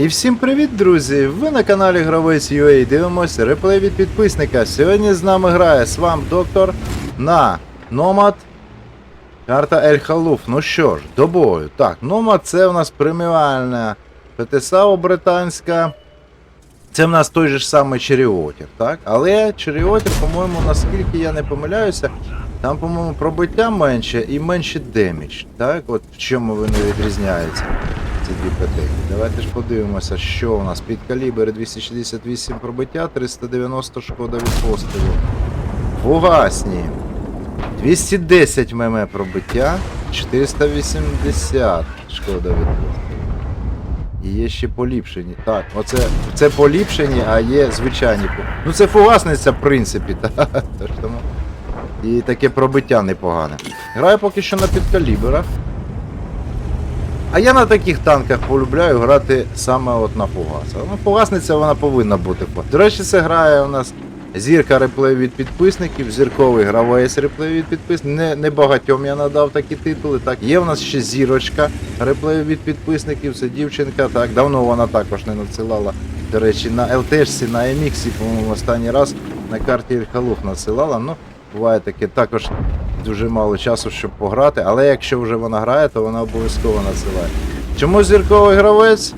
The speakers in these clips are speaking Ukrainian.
І всім привіт, друзі! Ви на каналі Гравець UA дивимося реплей від підписника. Сьогодні з нами грає Свам Доктор на Номад. Карта Ель Халуф. Ну що ж, до бою. Так, Номад це у нас преміальна ПТСАО британська. Це в нас той же ж самий Черіотір, так? Але Черіотір, по-моєму, наскільки я не помиляюся, там, по-моєму, пробиття менше і менше демідж. Так? От в чому вони відрізняються, дві Давайте ж подивимося, що у нас під калібр 268 пробиття, 390 шкода від пострілу. Фугасні. 210 мм пробиття, 480 шкода від пострілу. І є ще поліпшені. Так, оце це поліпшені, а є звичайні. Ну це фугасниця, в принципі, тому. І таке пробиття непогане. Граю поки що на підкаліберах. А я на таких танках полюбляю грати саме от на фугасах. Ну, фугасниця вона повинна бути. До речі, це грає у нас зірка реплей від підписників, зірковий гравець реплей від підписників. Не, не багатьом я надав такі титули. Так, є в нас ще зірочка реплей від підписників, це дівчинка. Так, давно вона також не надсилала. До речі, на ЛТшці, на MX, по-моєму, останній раз на карті Ельхалуф надсилала. Ну, буває таке також дуже мало часу, щоб пограти, але якщо вже вона грає, то вона обов'язково надсилає. Чому зірковий гравець?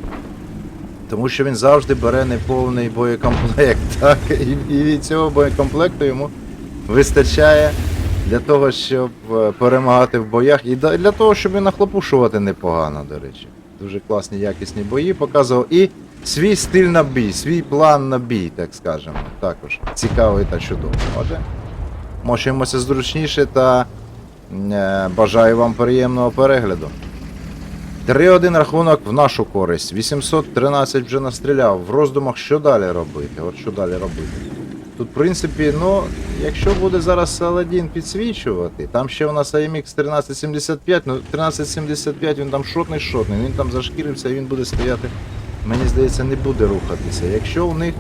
Тому що він завжди бере неповний боєкомплект. Так? І, від цього боєкомплекту йому вистачає для того, щоб е, перемагати в боях, і для того, щоб і нахлопушувати непогано, до речі. Дуже класні, якісні бої показував. І свій стиль на бій, свій план на бій, так скажемо. Також цікавий та чудовий. Мочимося зручніше та е, бажаю вам приємного перегляду. 3-1 рахунок в нашу користь. 813 вже настріляв. В роздумах, що далі робити? От що далі робити. Тут, в принципі, ну, якщо буде зараз Саладін підсвічувати, там ще у нас AMX 1375, ну 1375 він там шотний шотний, він там зашкірився і він буде стояти. Мені здається, не буде рухатися. Якщо у них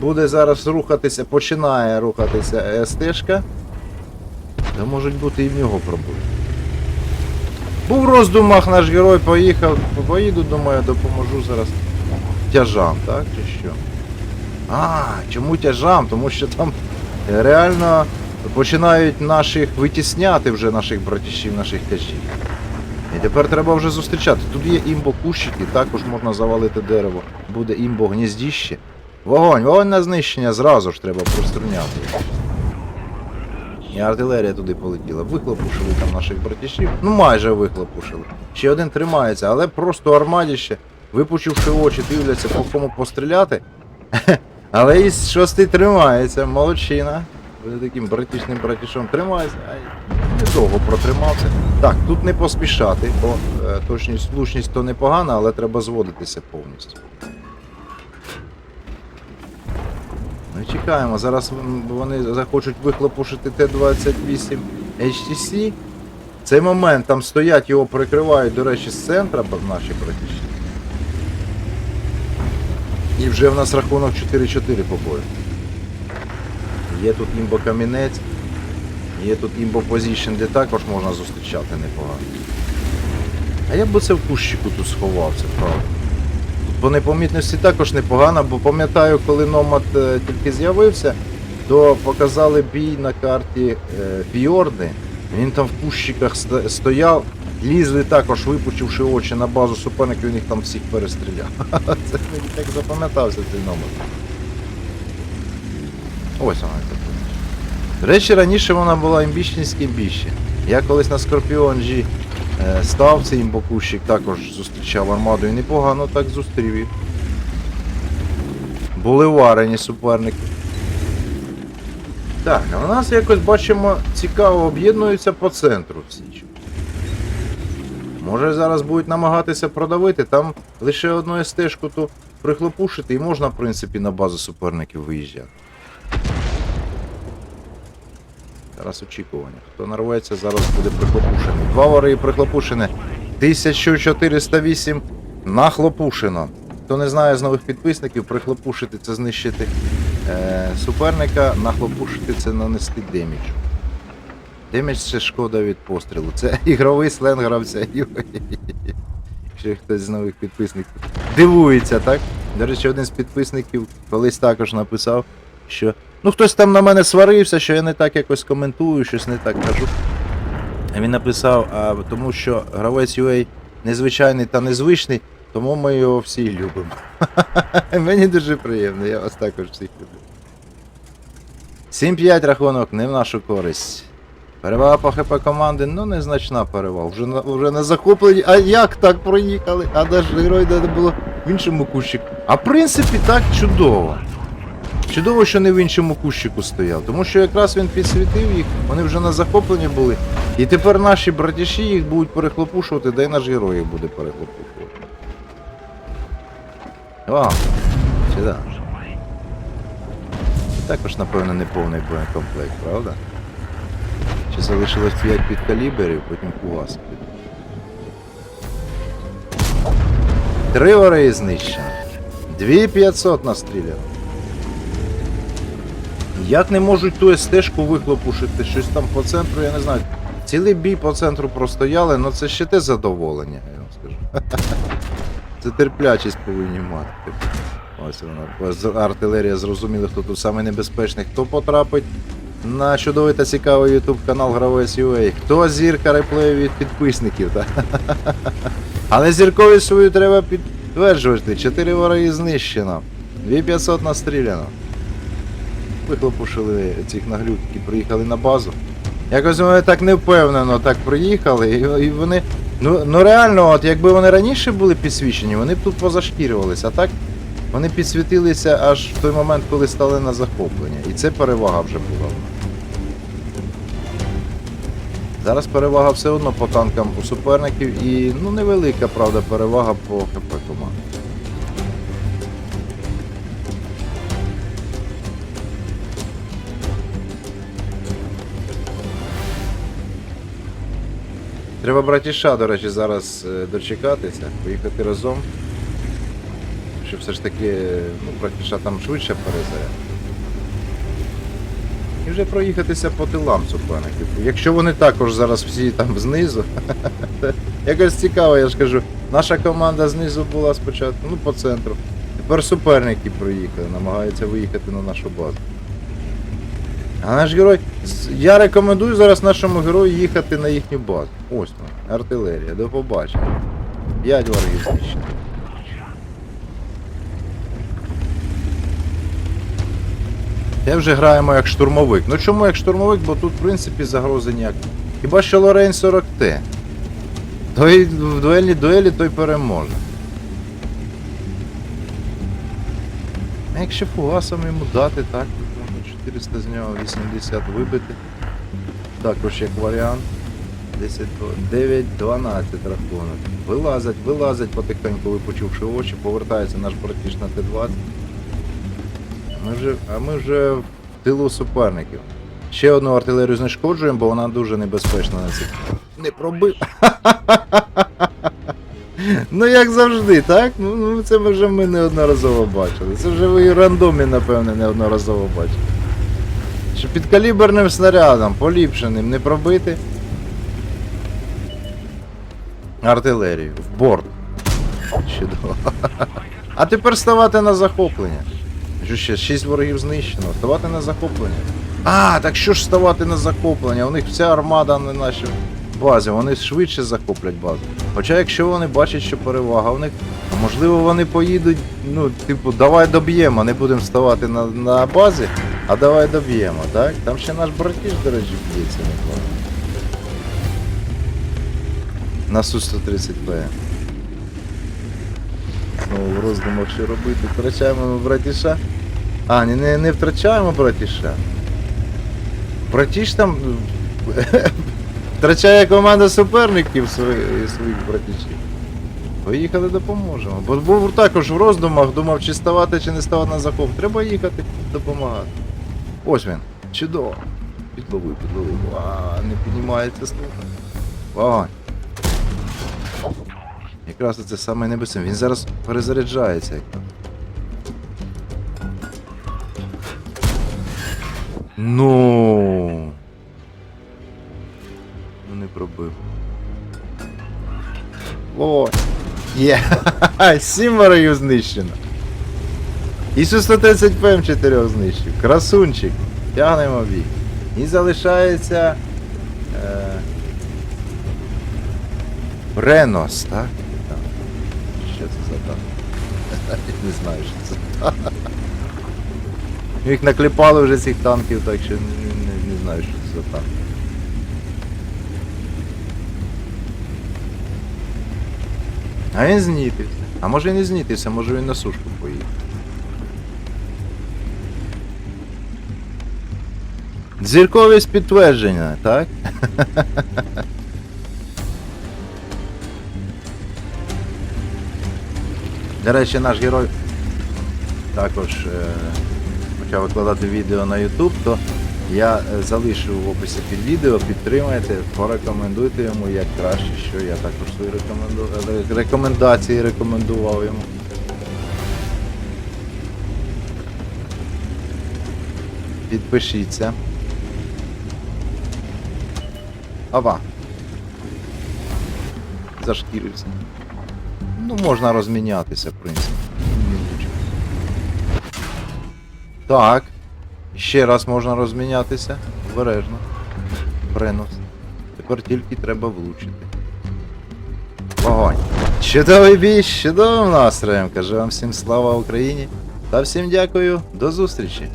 буде зараз рухатися, починає рухатися СТ-шка, то можуть бути і в нього проблеми. Був в роздумах наш герой, поїхав, поїду, думаю, допоможу зараз тяжам, так? Чи що? А, чому тяжам? Тому що там е, реально починають наших витісняти вже наших братішів, наших тяжів. І тепер треба вже зустрічати. Тут є імбо кущики, також можна завалити дерево. Буде імбо гніздіще. Вогонь, вогонь на знищення зразу ж треба проструняти. І артилерія туди полетіла. Вихлопушили там наших братішів. Ну майже вихлопушили. Ще один тримається, але просто армадіще, випучивши очі, дивляться, по кому постріляти. Але і шостий тримається, молодчина. Буде таким братішним братішом тримається. Недовго протримався. Так, тут не поспішати, бо е, точність, влучність то непогана, але треба зводитися повністю. І чекаємо. Зараз вони захочуть вихлопушити Т-28 HTC. Цей момент там стоять, його прикривають, до речі, з центра наші братіші. І вже в нас рахунок 4-4 по бою. Є тут імбо камінець, є тут імбо позішн, де також можна зустрічати непогано. А я б оце в кущику тут сховався, правда. По непомітності також непогано, бо пам'ятаю, коли Номад е, тільки з'явився, то показали бій на карті е, Фіорди. Він там в кущиках стояв, лізли також, випучивши очі на базу суперників, їх там всіх перестріляв. Це мені так запам'ятався цей номер. Ось вона тут. До речі, раніше вона була імбічність імбіще. Я колись на Скорпіонжі е, став цей імбокущик, також зустрічав армаду і непогано так зустрів їх. Були варені суперники. Так, а у нас якось бачимо цікаво об'єднуються по центру всі. Може зараз будуть намагатися продавити, там лише одну стежку то прихлопушити і можна, в принципі, на базу суперників виїжджати. Зараз очікування. Хто нарветься, зараз буде прихлопушений. Два вари прихлопушене. 1408 нахлопушено. Хто не знає з нових підписників, прихлопушити це знищити е, суперника, нахлопушити це нанести демідж. Демідж це шкода від пострілу. Це ігровий сленг гравця. Якщо хтось з нових підписників дивується, так? До речі, один з підписників колись також написав, що ну хтось там на мене сварився, що я не так якось коментую, щось не так кажу. Він написав, а тому що гравець UA незвичайний та незвичний, тому ми його всі любимо. Мені дуже приємно, я вас також всіх люблю. 7-5 рахунок, не в нашу користь. Перевага по ХП команди, ну незначна перевага. Вже на, вже на захопленні. А як так проїхали? А наш герой де було в іншому кущику. А в принципі так чудово. Чудово, що не в іншому кущику стояв, тому що якраз він підсвітив їх, вони вже на захопленні були. І тепер наші братіші їх будуть перехлопушувати, да й наш герой їх буде перехлопушувати. О, сюди. Також, напевно, не повний боєкомплект, правда? Ще залишилось 5 підкаліберів, потім фугас. Три вари знищено. 2500 настріляно. Як не можуть ту стежку вихлопушити, щось там по центру, я не знаю. Цілий бій по центру простояли, але це ще те задоволення, я вам скажу. Це терплячість повинні мати. Ось вона. Артилерія зрозуміли, хто тут саме небезпечний, хто потрапить на чудовий та цікавий YouTube канал Гравець UA. Хто зірка реплею від підписників, так? Але зірковість свою треба підтверджувати. Чотири вороги знищено. 2500 настріляно. Вихлопушили цих наглюк, які приїхали на базу. Якось вони так невпевнено так приїхали, і, вони. Ну, ну реально, от якби вони раніше були підсвічені, вони б тут позашкірювалися, а так вони підсвітилися аж в той момент, коли стали на захоплення. І це перевага вже була. Зараз перевага все одно по танкам у суперників і ну невелика, правда, перевага по ХП команди. Треба братіша, до речі, зараз е, дочекатися, поїхати разом. Щоб все ж таки, ну, братіша там швидше перезаряд. І вже проїхатися по тилам суперників. Якщо вони також зараз всі там знизу. Якось цікаво, я ж кажу. Наша команда знизу була спочатку, ну по центру. Тепер суперники проїхали, намагаються виїхати на нашу базу. А наш герой. Я рекомендую зараз нашому герою їхати на їхню базу. Ось вона, артилерія, до побачення. П'ять ворогів знищено. Те вже граємо як штурмовик. Ну чому як штурмовик, бо тут в принципі загрози ніяк. Хіба що Лорейн 40Т. Той в дуельній дуелі той переможе. А якщо фугасом йому дати, так, 400 з нього 80 вибити. Також як варіант. 10, 9, 12 рахунок. Вилазять, вилазять потихеньку, випучивши очі, повертається наш братіш на Т-20. Ми вже, а ми вже в тилу суперників. Ще одну артилерію знешкоджуємо, бо вона дуже небезпечна на цих. Не пробив. ну як завжди, так? Ну, ну це вже ми неодноразово бачили. Це вже ви і рандомі, напевне, неодноразово бачили. Що підкаліберним снарядом, поліпшеним, не пробити. Артилерію. В борт. Чудово. А тепер ставати на захоплення. Що ще 6 ворогів знищено. Ставати на захоплення. А, так що ж ставати на захоплення? У них вся армада на нашій базі, вони швидше захоплять базу. Хоча якщо вони бачать, що перевага в них, то можливо вони поїдуть, ну, типу, давай доб'ємо, не будемо ставати на, на базі, а давай доб'ємо, так? Там ще наш братіж, до речі, б'ється непогано. На Су-130П. Знову в роздумах, що робити. Втрачаємо ми братіша. А, не, не, не втрачаємо братіша. Братіш там втрачає команда суперників своїх, своїх братішів. Поїхали допоможемо. Бо був також в роздумах, думав, чи ставати, чи не ставати на захоп. Треба їхати, допомагати. Ось він. Чудово. Підловив, підловив. А, не піднімається слухай. Вогонь. Якраз це саме небезпечне. Він зараз перезаряджається. Ну. Ну не пробив. Ой. Є. Сім ворогів знищено. І 130 ПМ 4 знищив. Красунчик. Тягнемо бій. І залишається. Е... Ренос, так? Так. Що це за танк? Не знаю, що це. Їх наклепали вже цих танків, так що не, не, не знаю, що це за танк. А він знітився. А може він не знітився, може він на сушку поїхав. Зірковість підтвердження, так? До речі, наш герой також е, почав викладати відео на YouTube, то я е, залишу в описі під відео, підтримайте, порекомендуйте йому як краще, що я також свої рекоменду... рекомендації рекомендував йому. Підпишіться. Ава. Зашкірився. Ну, можна розмінятися, в принципі. Так. Ще раз можна розмінятися. Обережно. Бренос. Тепер тільки треба влучити. Вогонь. Чудовий бій, чудовим настроєм. Кажу вам всім слава Україні. Та всім дякую. До зустрічі.